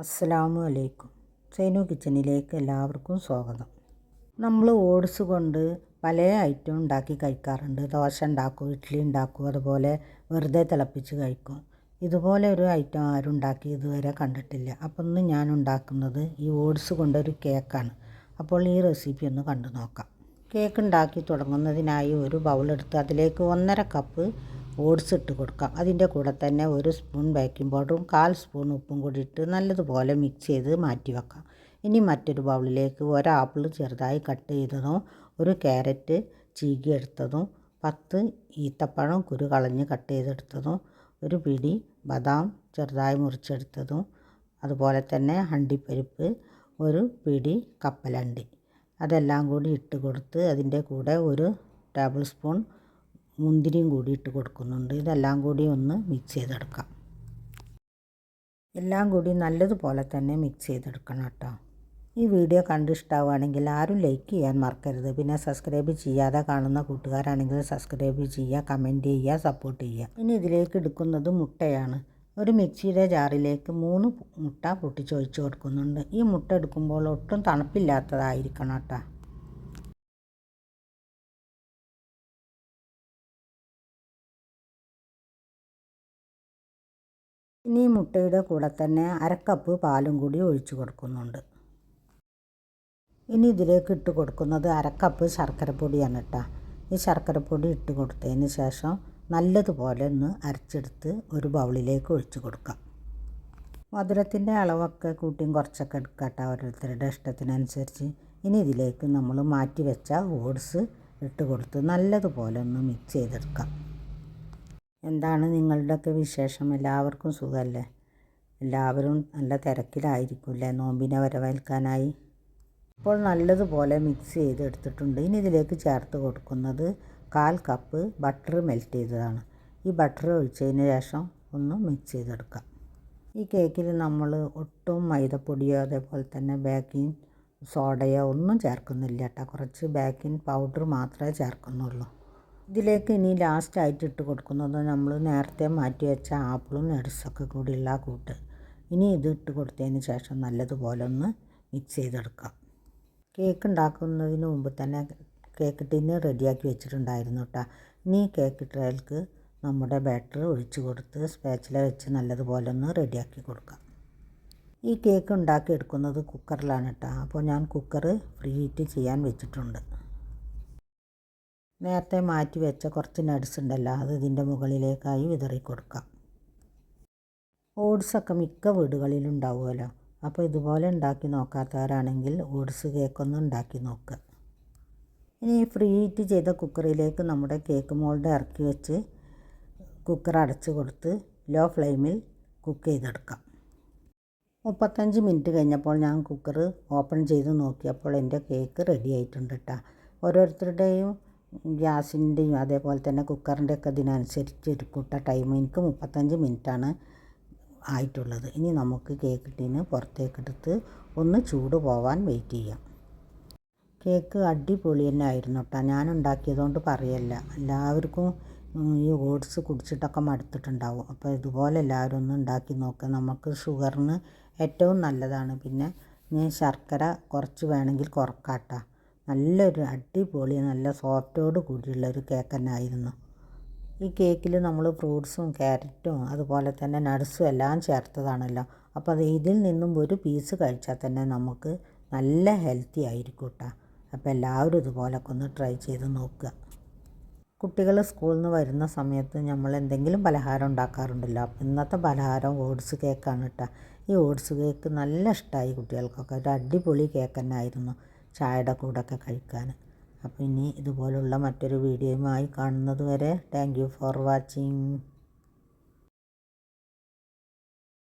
അസ്സലാമു അലൈക്കും. സൈനു കിച്ചണിലേക്ക് എല്ലാവർക്കും സ്വാഗതം. നമ്മൾ ഓട്സ് കൊണ്ട് പല ഐറ്റം ഉണ്ടാക്കി കഴിക്കാറുണ്ട്. ദോശ ഉണ്ടാക്കും ഇഡ്ഡലി ഉണ്ടാക്കും അതുപോലെ വെറുതെ തിളപ്പിച്ച് കഴിക്കും. ഇതുപോലെ ഒരു ഐറ്റം ആരും ഉണ്ടാക്കി ഇതുവരെ കണ്ടിട്ടില്ല. അപ്പോൾ ഇന്ന് ഞാൻ ഉണ്ടാക്കുന്നത് ഈ ഓട്സ് കൊണ്ടൊരു കേക്കാണ്. അപ്പോൾ ഈ റെസിപ്പി ഒന്ന് കണ്ടു നോക്കാം. കേക്ക് ഉണ്ടാക്കി തുടങ്ങുന്നതിനായി ഒരു ബൗൾ എടുത്ത് അതിലേക്ക് ഒന്നര കപ്പ് ഓട്സ് ഇട്ട് കൊടുക്കാം. അതിന്റെ കൂടെ തന്നെ ഒരു സ്പൂൺ ബേക്കിംഗ് പൗഡറും കാൽ സ്പൂൺ ഉപ്പും കൂടി ഇട്ട് നല്ലതുപോലെ മിക്സ് ചെയ്ത് മാറ്റി വെക്കാം. ഇനി മറ്റൊരു ബൗളിലേക്ക് ഒരു ആപ്പിൾ ചെറുതായി കട്ട് ചെയ്തതും ഒരു ക്യാരറ്റ് ചീകിയെടുത്തതും പത്ത് ഈത്തപ്പഴം കുരു കളഞ്ഞ് കട്ട് ചെയ്തെടുത്തതും ഒരു പിടി ബദാം ചെറുതായി മുറിച്ചെടുത്തതും അതുപോലെ തന്നെ ഹണ്ടിപ്പരിപ്പ് ഒരു പിടി കപ്പലണ്ടി. അതെല്ലാം കൂടി ഇട്ട് കൊടുത്ത് അതിന്റെ കൂടെ ഒരു ടേബിൾ സ്പൂൺ മുന്തിരിയും കൂടി ഇട്ട് കൊടുക്കുന്നുണ്ട്. ഇതെല്ലാം കൂടി ഒന്ന് മിക്സ് ചെയ്തെടുക്കാം. എല്ലാം കൂടി നല്ലതുപോലെ തന്നെ മിക്സ് ചെയ്തെടുക്കണം കേട്ടോ. ഈ വീഡിയോ കണ്ട് ഇഷ്ടമാവുകയാണെങ്കിൽ ആരും ലൈക്ക് ചെയ്യാൻ മറക്കരുത്. പിന്നെ സബ്സ്ക്രൈബ് ചെയ്യാതെ കാണുന്ന കൂട്ടുകാരാണെങ്കിൽ സബ്സ്ക്രൈബ് ചെയ്യുക കമന്റ് ചെയ്യുക സപ്പോർട്ട് ചെയ്യുക. ഇനി ഇതിലേക്ക് എടുക്കുന്നത് മുട്ടയാണ്. ഒരു മിക്സിയുടെ ജാറിലേക്ക് മൂന്ന് മുട്ട പൊട്ടിച്ചൊഴിച്ച് കൊടുക്കുന്നുണ്ട്. ഈ മുട്ട എടുക്കുമ്പോൾ ഒട്ടും തണുപ്പില്ലാത്തതായിരിക്കണം കേട്ടോ. ഇനി മുട്ടയുടെ കൂടെ തന്നെ അരക്കപ്പ് പാലും കൂടി ഒഴിച്ചു കൊടുക്കുന്നുണ്ട്. ഇനി ഇതിലേക്ക് ഇട്ട് കൊടുക്കുന്നത് അരക്കപ്പ് ശർക്കരപ്പൊടിയാണ് കേട്ടോ. ഈ ശർക്കരപ്പൊടി ഇട്ട് കൊടുത്തതിന് ശേഷം നല്ലതുപോലെ ഒന്ന് അരച്ചെടുത്ത് ഒരു ബൗളിലേക്ക് ഒഴിച്ചു കൊടുക്കാം. മധുരത്തിന്റെ അളവൊക്കെ കൂട്ടിയും കുറച്ചൊക്കെ എടുക്കട്ടെ ഓരോരുത്തരുടെ ഇഷ്ടത്തിനനുസരിച്ച്. ഇനി ഇതിലേക്ക് നമ്മൾ മാറ്റി വെച്ച ഓട്സ് ഇട്ട് കൊടുത്ത് നല്ലതുപോലെ ഒന്ന് മിക്സ് ചെയ്തെടുക്കാം. എന്താണ് നിങ്ങളുടെയൊക്കെ വിശേഷം? എല്ലാവർക്കും സുഖമല്ലേ? എല്ലാവരും നല്ല തിരക്കിലായിരിക്കുമല്ലേ നോമ്പിനെ വരവേൽക്കാനായി. ഇപ്പോൾ നല്ലതുപോലെ മിക്സ് ചെയ്തെടുത്തിട്ടുണ്ട്. ഇനി ഇതിലേക്ക് ചേർത്ത് കൊടുക്കുന്നത് കാൽ കപ്പ് ബട്ടർ മെൽറ്റ് ചെയ്തതാണ്. ഈ ബട്ടർ ഒഴിച്ചതിന് ശേഷം ഒന്ന് മിക്സ് ചെയ്തെടുക്കാം. ഈ കേക്കിൽ നമ്മൾ ഒട്ടും മൈദപ്പൊടിയോ അതേപോലെ തന്നെ ബേക്കിംഗ് സോഡയോ ഒന്നും ചേർക്കുന്നില്ല കേട്ടോ. കുറച്ച് ബേക്കിംഗ് പൗഡർ മാത്രമേ ചേർക്കുന്നുള്ളൂ. ഇതിലേക്ക് ഇനി ലാസ്റ്റായിട്ട് ഇട്ട് കൊടുക്കുന്നത് നമ്മൾ നേരത്തെ മാറ്റി വെച്ച ആപ്പിളും നട്സൊക്കെ കൂടിയുള്ള കൂട്ട്. ഇനി ഇത് ഇട്ട് കൊടുത്തതിന് ശേഷം നല്ലതുപോലെ ഒന്ന് മിക്സ് ചെയ്തെടുക്കാം. കേക്ക് ഉണ്ടാക്കുന്നതിന് മുമ്പ് തന്നെ കേക്ക് ടിന്ന് റെഡിയാക്കി വെച്ചിട്ടുണ്ടായിരുന്നു കേട്ടോ ഇനി കേക്ക് ട്രയൽക്ക് നമ്മുടെ ബാറ്റർ ഒഴിച്ച് കൊടുത്ത് സ്പാച്ചില വെച്ച് നല്ലതുപോലെ ഒന്ന് റെഡിയാക്കി കൊടുക്കാം. ഈ കേക്ക് ഉണ്ടാക്കി എടുക്കുന്നത് കുക്കറിലാണ് കേട്ടോ അപ്പോൾ ഞാൻ കുക്കർ ഫ്രീ ഹീറ്റ് ചെയ്യാൻ വെച്ചിട്ടുണ്ട്. നേരത്തെ മാറ്റി വെച്ച കുറച്ച് നട്സ് ഉണ്ടല്ലോ അത് ഇതിന്റെ മുകളിലേക്കായി വിതറി കൊടുക്കാം. ഓട്സൊക്കെ മിക്ക വീടുകളിലും ഉണ്ടാവുമല്ലോ. അപ്പോൾ ഇതുപോലെ ഉണ്ടാക്കി നോക്കാത്തവരാണെങ്കിൽ ഓട്സ് കേക്കൊന്ന് ഉണ്ടാക്കി നോക്കുക ഇനി ഫ്രീ ഹീറ്റ് ചെയ്ത കുക്കറിലേക്ക് നമ്മുടെ കേക്ക് മോൾഡ് ഇറക്കി വെച്ച് കുക്കർ അടച്ച് കൊടുത്ത് ലോ ഫ്ലെയിമിൽ കുക്ക് ചെയ്തെടുക്കാം. മുപ്പത്തഞ്ച് മിനിറ്റ് കഴിഞ്ഞപ്പോൾ ഞാൻ കുക്കർ ഓപ്പൺ ചെയ്ത് നോക്കിയപ്പോൾ എന്റെ കേക്ക് റെഡി ആയിട്ടുണ്ട് കേട്ടോ. ഓരോരുത്തരുടെയും ഗ്യാസിന്റെയും അതേപോലെ തന്നെ കുക്കറിന്റെ ഒക്കെ ഇതിനനുസരിച്ച് എടുക്കൂട്ട ടൈം എനിക്ക് മുപ്പത്തഞ്ച് മിനിറ്റാണ് ആയിട്ടുള്ളത്. ഇനി നമുക്ക് കേക്ക് ടീന് പുറത്തേക്കെടുത്ത് ഒന്ന് ചൂട് പോവാൻ വെയിറ്റ് ചെയ്യാം. കേക്ക് അടിപൊളി തന്നെ ആയിരുന്നു കേട്ടോ. ഞാൻ ഉണ്ടാക്കിയതുകൊണ്ട് പറയല്ല. എല്ലാവർക്കും ഈ ഓട്സ് കുടിച്ചിട്ടൊക്കെ മടുത്തിട്ടുണ്ടാവും. അപ്പോൾ ഇതുപോലെ എല്ലാവരും ഒന്ന് ഉണ്ടാക്കി നോക്കുക നമുക്ക് ഷുഗറിന് ഏറ്റവും നല്ലതാണ്. പിന്നെ ഞാൻ ശർക്കര കുറച്ച് വേണമെങ്കിൽ കുറക്കാട്ടോ നല്ലൊരു അടിപൊളി നല്ല സോഫ്റ്റോട് കൂടിയുള്ള ഒരു കേക്ക് തന്നെ ആയിരുന്നു ഈ കേക്കിൽ നമ്മൾ ഫ്രൂട്ട്സും ക്യാരറ്റും അതുപോലെ തന്നെ നട്സും എല്ലാം ചേർത്തതാണല്ലോ. അപ്പോൾ അത് ഇതിൽ നിന്നും ഒരു പീസ് കഴിച്ചാൽ തന്നെ നമുക്ക് നല്ല ഹെൽത്തി ആയിരിക്കും കേട്ടോ അപ്പോൾ എല്ലാവരും ഇതുപോലൊക്കെ ഒന്ന് ട്രൈ ചെയ്ത് നോക്കുക. കുട്ടികൾ സ്കൂളിൽ നിന്ന് വരുന്ന സമയത്ത് നമ്മൾ എന്തെങ്കിലും പലഹാരം ഉണ്ടാക്കാറുണ്ടല്ലോ. ഇന്നത്തെ പലഹാരം ഓട്സ് കേക്കാണ് കേട്ടോ. ഈ ഓട്സ് കേക്ക് നല്ല ഇഷ്ടമായി കുട്ടികൾക്കൊക്കെ. ഒരു അടിപൊളി കേക്ക് തന്നെ ആയിരുന്നു ചായയുടെ കൂടെയൊക്കെ കഴിക്കാൻ. അപ്പോൾ ഇനി ഇതുപോലുള്ള മറ്റൊരു വീഡിയോയുമായി കാണുന്നത് വരെ താങ്ക് യു ഫോർ വാച്ചിങ്